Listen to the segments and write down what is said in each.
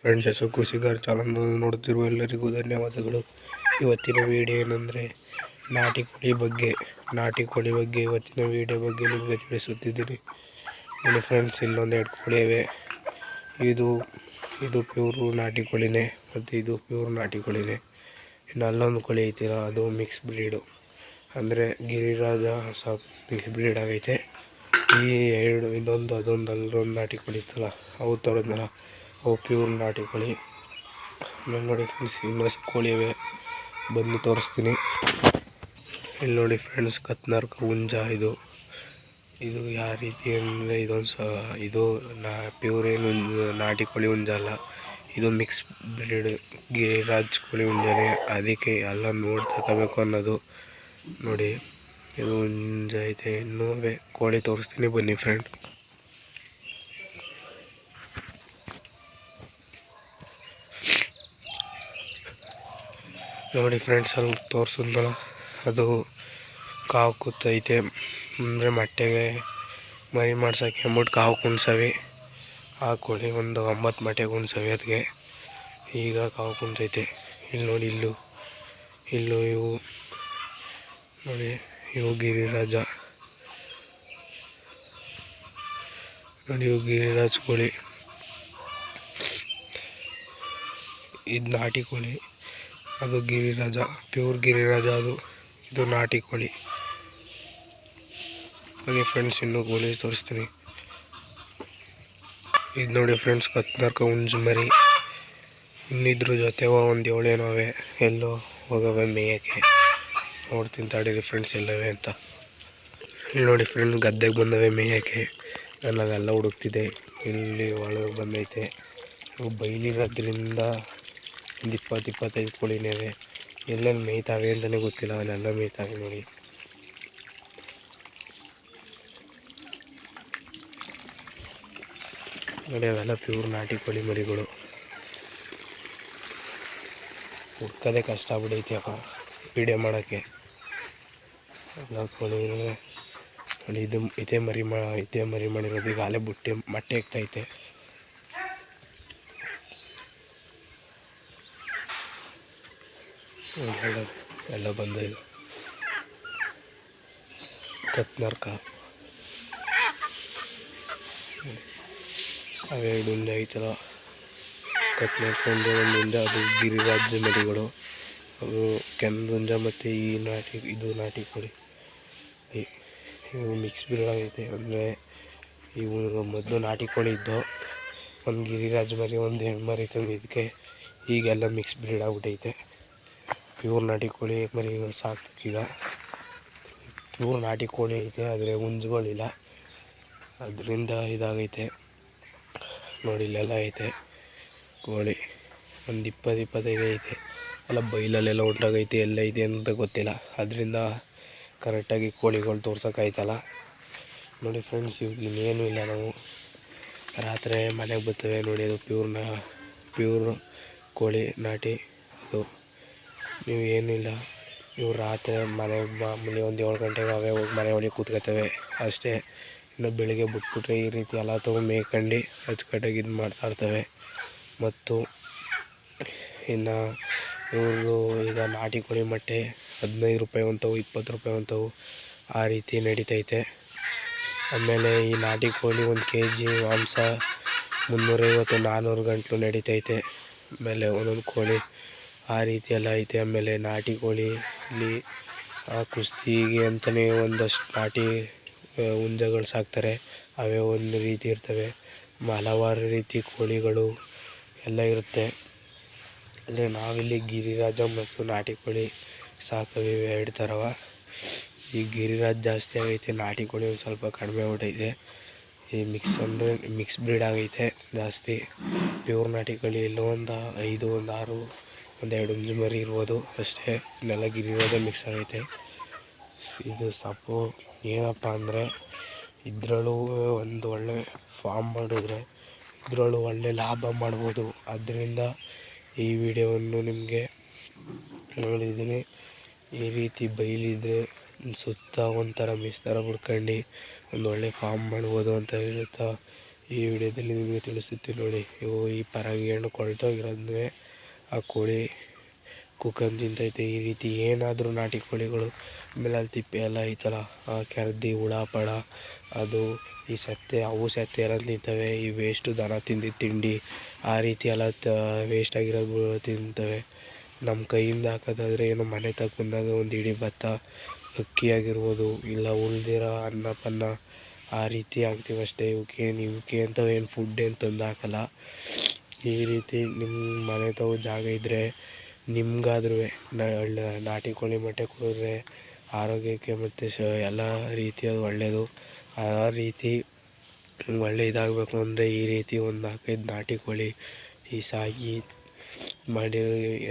Friends ಹೆಸರು ಕೃಷಿಗಾರ್ channel ನೋಡುತ್ತಿರುವ ಎಲ್ಲರಿಗೂ ಧನ್ಯವಾದಗಳು. ಇವತ್ತಿನ ವಿಡಿಯೋ ಏನಂದರೆ, ನಾಟಿ ಕೋಳಿ ಬಗ್ಗೆ, ನಾಟಿ ಕೋಳಿ ಬಗ್ಗೆ ಇವತ್ತಿನ ವಿಡಿಯೋ ಬಗ್ಗೆ ನಿಮಗೆ ತಿಳಿಸುತ್ತಿದ್ದೀನಿ. ಇಲ್ಲಿ ಫ್ರೆಂಡ್ಸ್ ಇಲ್ಲೊಂದು ಎರಡು ಕೋಳಿ ಇವೆ. ಇದು ಇದು ಪ್ಯೂರು ನಾಟಿ ಕೋಳಿನೇ, ಮತ್ತು ಇದು ಪ್ಯೂರ್ ನಾಟಿ ಕೋಳಿನೇ. ಇನ್ನು ಅಲ್ಲೊಂದು ಕೋಳಿ ಐತಿಲ್ಲ, ಅದು ಮಿಕ್ಸ್ ಬ್ರೀಡು ಅಂದರೆ ಗಿರಿರಾಜ ಸಾಪ್ ಮಿಕ್ಸ್ ಬ್ರೀಡ್ ಆಗೈತೆ. ಈ ಎರಡು, ಇನ್ನೊಂದು ಅದೊಂದು ಅಲ್ಲೊಂದು ನಾಟಿ ಕೋಳಿ ಇತ್ತಲ್ಲ, ಅವು ತರೋದ್ನಲ್ಲ ಅವು ಪ್ಯೂರ್ ನಾಟಿ ಕೋಳಿ. ಆಮೇಲೆ ನೋಡಿ ಫ್ರೆಂಡ್ಸ್ ಇನ್ನಷ್ಟು ಕೋಳಿ ಇವೆ. ಬಂದು ತೋರಿಸ್ತೀನಿ. ಇಲ್ಲಿ ನೋಡಿ ಫ್ರೆಂಡ್ಸ್ ಕತ್ನಾರ್ಕ ಹುಂಜ ಇದು. ಇದು ಯಾವ ರೀತಿ ಅಂದರೆ ಇದೊಂದು ಸ, ಇದು ನಾ ಪ್ಯೂರ್ ಏನು ನಾಟಿ ಕೋಳಿ ಹುಂಜ ಅಲ್ಲ. ಇದು ಮಿಕ್ಸ್ ಬ್ರೀಡ್ ಗಿರಿರಾಜ್ ಕೋಳಿ ಹುಂಜನೇ. ಅದಕ್ಕೆ ಎಲ್ಲ ನೋಡಿ ತಗೋಬೇಕು ಅನ್ನೋದು. ನೋಡಿ, ಇದು ಹುಂಜ ಐತೆ. ಇನ್ನೂ ಕೋಳಿ ತೋರಿಸ್ತೀನಿ ಬನ್ನಿ ಫ್ರೆಂಡ್ ನೋಡಿ ಫ್ರೆಂಡ್ಸ್ ಅಲ್ಲಿ ತೋರಿಸಿದ್ಮೇಲೆ ಅದು ಕಾವು ಕೂತೈತೆ. ಅಂದರೆ ಮೊಟ್ಟೆಗೆ ಮರಿ ಮಾಡ್ಸೋಕ್ಕೆ ಅಂದ್ಬಿಟ್ಟು ಕಾವು ಕುಣ್ಸವಿ. ಆ ಕೋಳಿ ಒಂದು ಒಂಬತ್ತು ಮೊಟ್ಟೆ ಕುಣ್ಸವಿ ಅದಕ್ಕೆ ಈಗ ಕಾವು ಕುಣ್ಸೈತೆ ಇಲ್ಲಿ ನೋಡಿ ಇಲ್ಲೂ. ಇಲ್ಲೂ ಇವು. ನೋಡಿ, ಇವು ಗಿರಿರಾಜ. ನೋಡಿ, ಇವು ಗಿರಿರಾಜ್ ಕೋಳಿ. ಇದು ನಾಟಿ ಕೋಳಿ. ಅದು ಗಿರಿರಾಜ, ಪ್ಯೂರ್ ಗಿರಿರಾಜ ಅದು. ಇದು ನಾಟಿ ಕೋಳಿ. ಹಾಗೆ ಫ್ರೆಂಡ್ಸ್ ಇನ್ನೂ ಕೋಳಿ ತೋರಿಸ್ತೀನಿ. ಇದು ನೋಡಿ ಫ್ರೆಂಡ್ಸ್ ಕತ್ನಾರ್ಕ ಹುಂಜು ಮರಿ ಇನ್ನಿದ್ರ ಜೊತೆ ಒಂದು ಏಳೇನೋವೆ ಎಲ್ಲೋ ಹೋಗವೆ ಮೇಯಕ್ಕೆ. ನೋಡ್ತೀನಿ ತಾಡಿರಿ ಫ್ರೆಂಡ್ಸ್ ಎಲ್ಲವೇ ಅಂತ. ನೋಡಿ ಫ್ರೆಂಡ್ಸ್ ಗದ್ದೆಗೆ ಬಂದವೆ ಮೇಯಕ್ಕೆ. ನನಗೆಲ್ಲ ಹುಡುಕ್ತಿದೆ. ಇಲ್ಲಿ ಒಳಗೆ ಬಂದೈತೆ. ಬೈಲಿರೋದ್ರಿಂದ ಒಂದು ಇಪ್ಪತ್ತು ಇಪ್ಪತ್ತೈದು ಕೋಳಿನೇವೆ ಎಲ್ಲೆಲ್ಲಿ ಮೇಯ್ತಾವೆ ಅಂತಲೇ ಗೊತ್ತಿಲ್ಲ ಅಲ್ಲೆಲ್ಲ ಮೇಯ್ತಾವೆ ನೋಡಿ. ನೋಡಿ ಅವೆಲ್ಲ ಪ್ಯೂರ್ ನಾಟಿ ಕೋಳಿ ಮರಿಗಳು. ಹುಡ್ಕೋದೇ ಕಷ್ಟ ಆಗ್ಬಿಡೈತಿ ಅಪ್ಪ ವಿಡಿಯೋ ಮಾಡೋಕ್ಕೆ. ಎಲ್ಲ ಕೋಳಿ ನೋಡಿ ಇದು, ಇದೇ ಮರಿ ಮಾ, ಇದೇ ಮರಿ ಮಾಡಿರೋದು, ಈಗ ಅಲ್ಲೇ ಬುಟ್ಟಿ, ಮೊಟ್ಟೆ ಇಕ್ತೈತೆ ಎಲ್ಲ ಎಲ್ಲ ಬಂದ ಇದು. ಕತ್ನರ್ಕ. ಅವೆರಡು ಉಂಡೆ ಐತಲ್ಲ. ಕತ್ನರ್ಕೊಂಡು ಒಂದು ಹಿಂದೆ ಅದು ಗಿರಿರಾಜ್ಯ ಮರಿಗಳು ಅದು ಕೆಂದುಂಜ ಮತ್ತು ಈ ನಾಟಿ, ಇದು ನಾಟಿ ಇ- ಇವು ಮಿಕ್ಸ್ ಬಿರಳಾಗೈತೆ ಅಂದರೆ ಇವು ಮೊದಲು ನಾಟಿ ಕೋಳಿ ಇದ್ದು ಒಂದು ಗಿರಿರಾಜ್ ಮರಿ, ಒಂದು ಹೆಣ್ಮರಿ ಇದಕ್ಕೆ ಈಗೆಲ್ಲ ಮಿಕ್ಸ್ ಬ್ರೀಡ್ ಆಗ್ಬಿಟ್ಟೈತೆ. ಪ್ಯೂರ್ ನಾಟಿ ಕೋಳಿ ಮರಿಗಳು ಸಾಕ್ಬೇಕೀಗ ಪ್ಯೂರ್ ನಾಟಿ ಕೋಳಿ ಐತೆ, ಆದರೆ ಹುಂಜುಗಳಿಲ್ಲ. ಅದರಿಂದ ಇದಾಗೈತೆ. ನೋಡಿ, ಇಲ್ಲೆಲ್ಲ ಐತೆ ಕೋಳಿ. ಒಂದು ಇಪ್ಪತ್ತು ಇಪ್ಪತ್ತೈದು ಐತೆ. ಎಲ್ಲ ಬೈಲಲ್ಲೆಲ್ಲ ಉಂಟಾಗೈತೆ ಎಲ್ಲ ಐತೆ ಅಂತ ಗೊತ್ತಿಲ್ಲ. ಅದರಿಂದ ಕರೆಕ್ಟಾಗಿ ಕೋಳಿಗಳು ತೋರ್ಸೋಕ್ಕಾಯ್ತಲ್ಲ. ನೋಡಿ ಫ್ರೆಂಡ್ಸ್ ಇನ್ನೇನು ಇಲ್ಲ ನಾವು. ರಾತ್ರಿ ಮನೆಗೆ ಬರ್ತವೆ. ನೋಡಿ, ಅದು ಪ್ಯೂರ್ನ, ಪ್ಯೂರ್ ಕೋಳಿ ನಾಟಿ, ಅದು. ನೀವು ಏನಿಲ್ಲ ಇವು ರಾತ್ರಿ ಮನೆ ಮಾಮೂಲಿ ಒಂದು ಏಳು ಗಂಟೆಗೆ ಅವೇ ಹೋಗಿ ಮನೆ ಒಳಗೆ ಕೂತ್ಕೊತವೆ ಅಷ್ಟೇ. ಇನ್ನು ಬೆಳಿಗ್ಗೆ ಬಿಟ್ಬಿಟ್ರೆ ಈ ರೀತಿ ಎಲ್ಲ ತೊಗೊಂಡು ಮೇಯ್ಕೊಂಡು ಅಚ್ಚುಕಟ್ಟಾಗಿ ಇದು ಮಾಡ್ತಾ ಇರ್ತವೆ. ಮತ್ತು ಇನ್ನು ಇವ್ರದ್ದು ಈಗ ನಾಟಿ ಕೋಳಿ ಮೊಟ್ಟೆ ಹದಿನೈದು ರೂಪಾಯಿ ಅಂತವು ಇಪ್ಪತ್ತು ರೂಪಾಯಿ ಅಂತವು ಆ ರೀತಿ ನಡೀತೈತೆ. ಆಮೇಲೆ ಈ ನಾಟಿ ಕೋಳಿ ಒಂದು ಕೆ ಜಿ ಮಾಂಸ ಮುನ್ನೂರೈವತ್ತು ನಾನ್ನೂರು ಗಂಟಲು ನಡೀತೈತೆ. ಆಮೇಲೆ ಒಂದೊಂದು ಕೋಳಿ ಆ ರೀತಿ ಎಲ್ಲ ಐತೆ. ಆಮೇಲೆ ನಾಟಿ ಕೋಳಿ ಇಲ್ಲಿ ಕುಸ್ತಿಗೆ ಅಂತಲೇ ಒಂದಷ್ಟು ನಾಟಿ ಹುಂಜಗಳು ಸಾಕ್ತಾರೆ. ಅವೇ ಒಂದು ರೀತಿ ಇರ್ತವೆ. ಹಲವಾರು ರೀತಿ ಕೋಳಿಗಳು ಎಲ್ಲ ಇರುತ್ತೆ. ಅಂದರೆ ನಾವಿಲ್ಲಿ ಗಿರಿರಾಜ ಮತ್ತು ನಾಟಿ ಕೋಳಿ ಸಾಕವಿ ಎರಡು ಥರವ. ಈ ಗಿರಿರಾಜ್ ಜಾಸ್ತಿ ಆಗೈತೆ, ನಾಟಿ ಕೋಳಿ ಒಂದು ಸ್ವಲ್ಪ ಕಡಿಮೆ ಹೊಟ್ಟೈತೆ. ಈ ಮಿಕ್ಸ್ ಅಂದರೆ ಮಿಕ್ಸ್ ಬ್ರೀಡ್ ಆಗೈತೆ ಜಾಸ್ತಿ. ಪ್ಯೂರ್ ನಾಟಿ ಕೋಳಿ ಎಲ್ಲೋ ಒಂದು ಐದು, ಒಂದು ಆರು ಒಂದು ಎರಡು ಹುಂಜು ಮರಿ ಇರ್ಬೋದು, ಅಷ್ಟೇ. ಇಲ್ಲೆಲ್ಲ ಗಿರಿರೋದೇ ಮಿಕ್ಸ್ ಆಗೈತೆ. ಇದು ಸಪೋ ಏನಪ್ಪ ಅಂದರೆ, ಇದರಲ್ಲೂ ಒಂದು ಒಳ್ಳೆ ಫಾರ್ಮ್ ಮಾಡಿದ್ರೆ, ಇದರಲ್ಲೂ ಒಳ್ಳೆ ಲಾಭ ಮಾಡ್ಬೋದು. ಆದ್ದರಿಂದ ಈ ವಿಡಿಯೋವನ್ನು ನಿಮಗೆ ಹೇಳಿದ್ದೀನಿ ಈ ರೀತಿ ಬೈಲಿದ್ರೆ ಸುತ್ತ ಒಂಥರ ಮಿಸ್ ಥರ ಒಂದು ಒಳ್ಳೆ ಫಾರ್ಮ್ ಮಾಡ್ಬೋದು ಅಂತ ಹೇಳುತ್ತಾ ಈ ವಿಡಿಯೋದಲ್ಲಿ ನಿಮಗೆ ತಿಳಿಸುತ್ತೀನಿ ನೋಡಿ. ಇವು ಈ ಪರಂಗಿ ಹಣ್ಣು ಕೊಳ್ತೋಗಿರೋದ್ರೆ ಆ ಕೋಳಿ ಕುಕ್ಕನ್ ತಿಂತೈತೆ ಈ ರೀತಿ ಏನಾದರೂ ನಾಟಿ ಕೋಳಿಗಳು ಆಮೇಲೆ ಅಲ್ಲಿ ತಿಪ್ಪೆ ಎಲ್ಲ ಐತಲ್ಲ ಆ ಕೆರ್ದಿ ಹುಳ ಪಳ ಅದು ಈ ಸತ್ತೆ, ಅವು ಸತ್ತೆ ಎಲ್ಲ ತಿಂತವೆ ಈ ವೇಸ್ಟು ದನ ತಿಂದು ತಿಂಡಿ ಆ ರೀತಿ ಎಲ್ಲ ತ ವೇಸ್ಟ್ ಆಗಿರೋದು ತಿಂತವೆ. ನಮ್ಮ ಕೈಯಿಂದ ಹಾಕೋದಾದ್ರೆ ಏನು ಮನೆ ತಗ ಬಂದಾಗ ಒಂದು ಇಡೀ ಭತ್ತ ಅಕ್ಕಿ ಆಗಿರ್ಬೋದು ಇಲ್ಲ ಉಳಿದಿರೋ ಅನ್ನ ಪನ್ನ ಆ ರೀತಿ ಹಾಕ್ತೀವಿ ಅಷ್ಟೇ ಇವಕ್ಕೆ ಇವಕ್ಕೆ ಅಂತ ಏನು ಫುಡ್ ಏನು ತಂದು ಹಾಕಲ್ಲ ಈ ರೀತಿ ನಿಮ್ಮ ಮನೆ ತಾವು ಜಾಗ ಇದ್ದರೆ ನಿಮ್ಗಾದ್ರೂ ನಾಟಿ ಕೋಳಿ ಮೊಟ್ಟೆ ಕೊಡಿದ್ರೆ ಆರೋಗ್ಯಕ್ಕೆ ಮತ್ತು ಸ ಎಲ್ಲ ರೀತಿಯಾದ ಒಳ್ಳೆಯದು ಆ ರೀತಿ ಒಳ್ಳೆ ಇದಾಗಬೇಕು ಅಂದರೆ ಈ ರೀತಿ ಒಂದು ನಾಲ್ಕೈದು ನಾಟಿ ಕೋಳಿ ಈ ಸಾಗಿ ಮಾಡಿ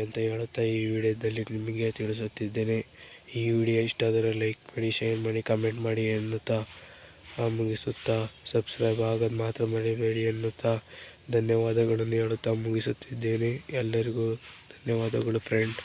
ಅಂತ ಹೇಳುತ್ತಾ ಈ ವಿಡಿಯೋದಲ್ಲಿ ನಿಮಗೆ ತಿಳಿಸುತ್ತಿದ್ದೇನೆ. ಈ ವಿಡಿಯೋ ಇಷ್ಟ ಆದರೆ ಲೈಕ್ ಮಾಡಿ, ಶೇರ್ ಮಾಡಿ, ಕಮೆಂಟ್ ಮಾಡಿ ಎನ್ನುತ್ತಾ ಮುಗಿಸುತ್ತಾ. ಸಬ್ಸ್ಕ್ರೈಬ್ ಆಗೋದು ಮಾತ್ರ ಮರಿಬೇಡಿ ಎನ್ನುತ್ತಾ. ಧನ್ಯವಾದಗಳನ್ನು ಹೇಳುತ್ತಾ ಮುಗಿಸುತ್ತಿದ್ದೇನೆ. ಎಲ್ಲರಿಗೂ ಧನ್ಯವಾದಗಳು ಫ್ರೆಂಡ್